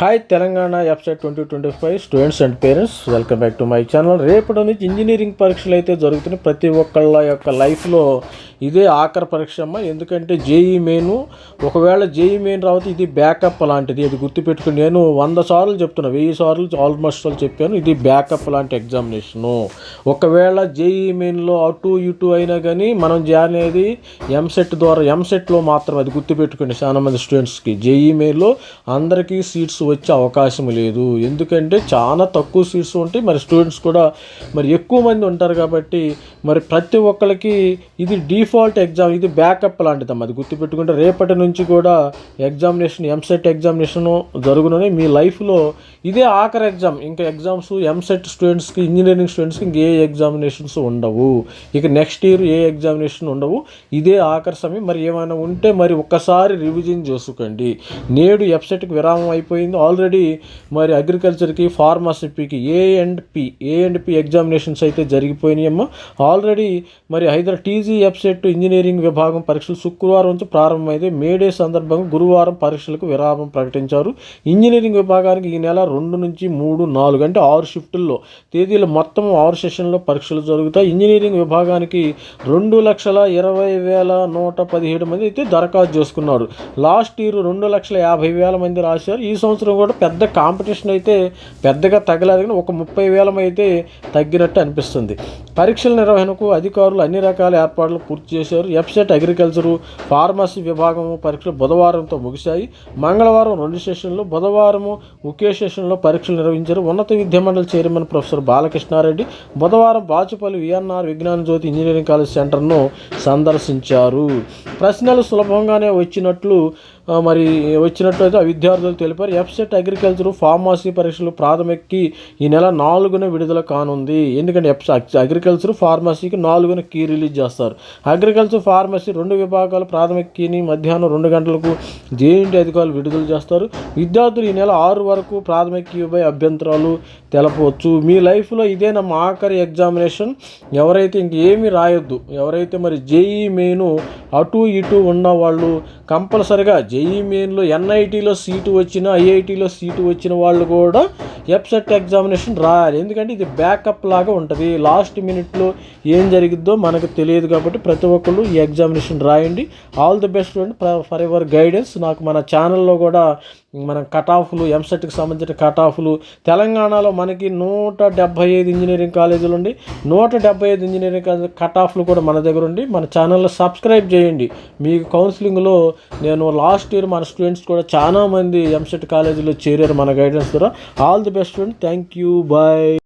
Hi Telangana website twenty twenty five students and parents welcome back to my channel రేపటి నుంచి engineering పరీక్షలు అయితే జరుగుతున్నాయి. ప్రతి ఒక్కళ్ళ యొక్క లైఫ్లో ఇదే ఆఖరి పరీక్ష అమ్మ. ఎందుకంటే జేఈ మెయిన్. ఒకవేళ జేఈ మెయిన్ రావచ్చు ఇది బ్యాకప్ లాంటిది. ఇది గుర్తుపెట్టుకుని నేను వంద సార్లు చెప్తున్నా. వెయ్యి సార్లు ఆల్మోస్ట్ సార్లు చెప్పాను. ఇది బ్యాకప్ లాంటి ఎగ్జామినేషను ఒకవేళ జేఈ మెయిన్లో అటు ఇటు అయినా కానీ మనం జే అనేది ఎంసెట్ ద్వారా ఎంసెట్లో మాత్రం అది గుర్తుపెట్టుకోండి. చాలా మంది స్టూడెంట్స్కి జేఈ మెయిన్లో అందరికీ సీట్స్ వచ్చే అవకాశం లేదు. ఎందుకంటే చాలా తక్కువ సీట్స్ ఉంటాయి. మరి స్టూడెంట్స్ కూడా మరి ఎక్కువ మంది ఉంటారు కాబట్టి మరి ప్రతి ఒక్కరికి ఇది డిఫాల్ట్ ఎగ్జామ్ ఇది బ్యాకప్ లాంటిదమ్మా. అది గుర్తుపెట్టుకుంటే రేపటి నుంచి కూడా ఎగ్జామినేషన్ ఎంసెట్ ఎగ్జామినేషన్ జరుగునని మీ లైఫ్లో ఇదే ఆఖరి ఎగ్జామ్ ఇంకా ఎగ్జామ్స్ ఎంసెట్ స్టూడెంట్స్కి ఇంజనీరింగ్ స్టూడెంట్స్కి ఇంకే ఎగ్జామినేషన్స్ ఉండవు. ఇక నెక్స్ట్ ఇయర్ ఏ ఎగ్జామినేషన్ ఉండవు. ఇదే ఆఖరి సమయం. మరి ఏమైనా ఉంటే మరి ఒక్కసారి రివిజన్ చేసుకోండి. నేడు వెబ్సైట్కి విరామం అయిపోయింది. ఆల్రెడీ మరి అగ్రికల్చర్కి ఫార్మాసిపీకి A and P A and P examinations అయితే జరిగిపోయినాయమ్మా ఆల్రెడీ మరి హైదరాబాద్ టీజీ ఎఫ్సెట్ ఇంజనీరింగ్ విభాగం పరీక్షలు శుక్రవారం నుంచి ప్రారంభమైతే మేడే సందర్భంగా గురువారం పరీక్షలకు విరామం ప్రకటించారు. ఇంజనీరింగ్ విభాగానికి ఈ నెల రెండు నుంచి మూడు నాలుగు అంటే ఆరు షిఫ్టుల్లో తేదీలు మొత్తం ఆరు సెషన్లో పరీక్షలు జరుగుతాయి. ఇంజనీరింగ్ విభాగానికి రెండు లక్షల ఇరవై వేల నూట పదిహేడు మంది అయితే దరఖాస్తు చేసుకున్నారు. లాస్ట్ ఇయర్ రెండు లక్షల యాభై వేల మంది రాశారు. ఈ సంవత్సరం కూడా పెద్ద కాంపిటీషన్ అయితే పెద్దగా తగ్గలేదు కానీ ఒక ముప్పై వేల అయితే తగ్గినట్టు అనిపిస్తుంది. పరీక్షల నిర్వహణకు అధికారులు అన్ని రకాల ఏర్పాట్లు పూర్తి చేశారు. ఎఫ్సెట్ అగ్రికల్చరు ఫార్మసీ విభాగము పరీక్షలు బుధవారంతో ముగిశాయి. మంగళవారం రెండు సెషన్లు బుధవారము ఒకే సెషన్లో పరీక్షలు నిర్వహించారు. ఉన్నత విద్యామండలి చైర్మన్ ప్రొఫెసర్ బాలకృష్ణారెడ్డి బుధవారం బాచుపల్లి విఎన్ఆర్ విజ్ఞాన జ్యోతి ఇంజనీరింగ్ కాలేజ్ సెంటర్ను సందర్శించారు. ప్రశ్నలు సులభంగానే వచ్చినట్లు మరి వచ్చినట్లయితే విద్యార్థులు తెలిపారు ఎఫ్సెట్ అగ్రికల్చర్ ఫార్మసీ పరీక్షలు ప్రాథమికకి ఈ నెల నాలుగున విడుదల కానుంది. ఎందుకంటే ఎఫ్ అగ్రికల్చర్ ఫార్మసీకి నాలుగున కీ రిలీజ్ చేస్తారు. అగ్రికల్చర్ ఫార్మసీ రెండు విభాగాలు ప్రాథమిక కీని మధ్యాహ్నం రెండు గంటలకు జేఎన్టీ అధికారులు విడుదల చేస్తారు. విద్యార్థులు ఈ నెల ఆరు వరకు ప్రాథమిక కీపై అభ్యంతరాలు తెలపవచ్చు. మీ లైఫ్లో ఇదే నా ఆఖరి ఎగ్జామినేషన్. ఎవరైతే ఇంకేమీ రాయొద్దు ఎవరైతే మరి జేఈ మెయిన్ అటు ఇటు ఉన్న వాళ్ళు కంపల్సరిగా జేఈ మెయిన్లో ఎన్ఐటీలో సీటు వచ్చిన ఐఐటీలో సీటు వచ్చిన వాళ్ళు కూడా ఎఫ్సెట్ ఎగ్జామినేషన్ రాయాలి. ఎందుకంటే ఇది బ్యాకప్ లాగా ఉంటుంది. లాస్ట్ మినిట్లో ఏం జరిగిద్దో మనకు తెలియదు కాబట్టి ప్రతి ఒక్కళ్ళు ఈ ఎగ్జామినేషన్ రాయండి. All the best and forever guidance. నాకు మన ఛానల్లో కూడా మన కట్ ఆఫ్లు ఎంసెట్కి సంబంధించిన కట్ ఆఫ్లు తెలంగాణలో మనకి నూట డెబ్బై ఐదు ఇంజనీరింగ్ కాలేజీలు ఉండి నూట డెబ్బై ఐదు ఇంజనీరింగ్ కాలేజ్ కట్ ఆఫ్లు కూడా మన దగ్గర ఉండి మన ఛానల్లో సబ్స్క్రైబ్ చేయండి. మీకు కౌన్సిలింగ్లో నేను లాస్ట్ ఇయర్ మన స్టూడెంట్స్ కూడా చాలామంది ఎంసెట్ కాలేజీలో చేరారు మన గైడెన్స్ ద్వారా. All the best student thank you bye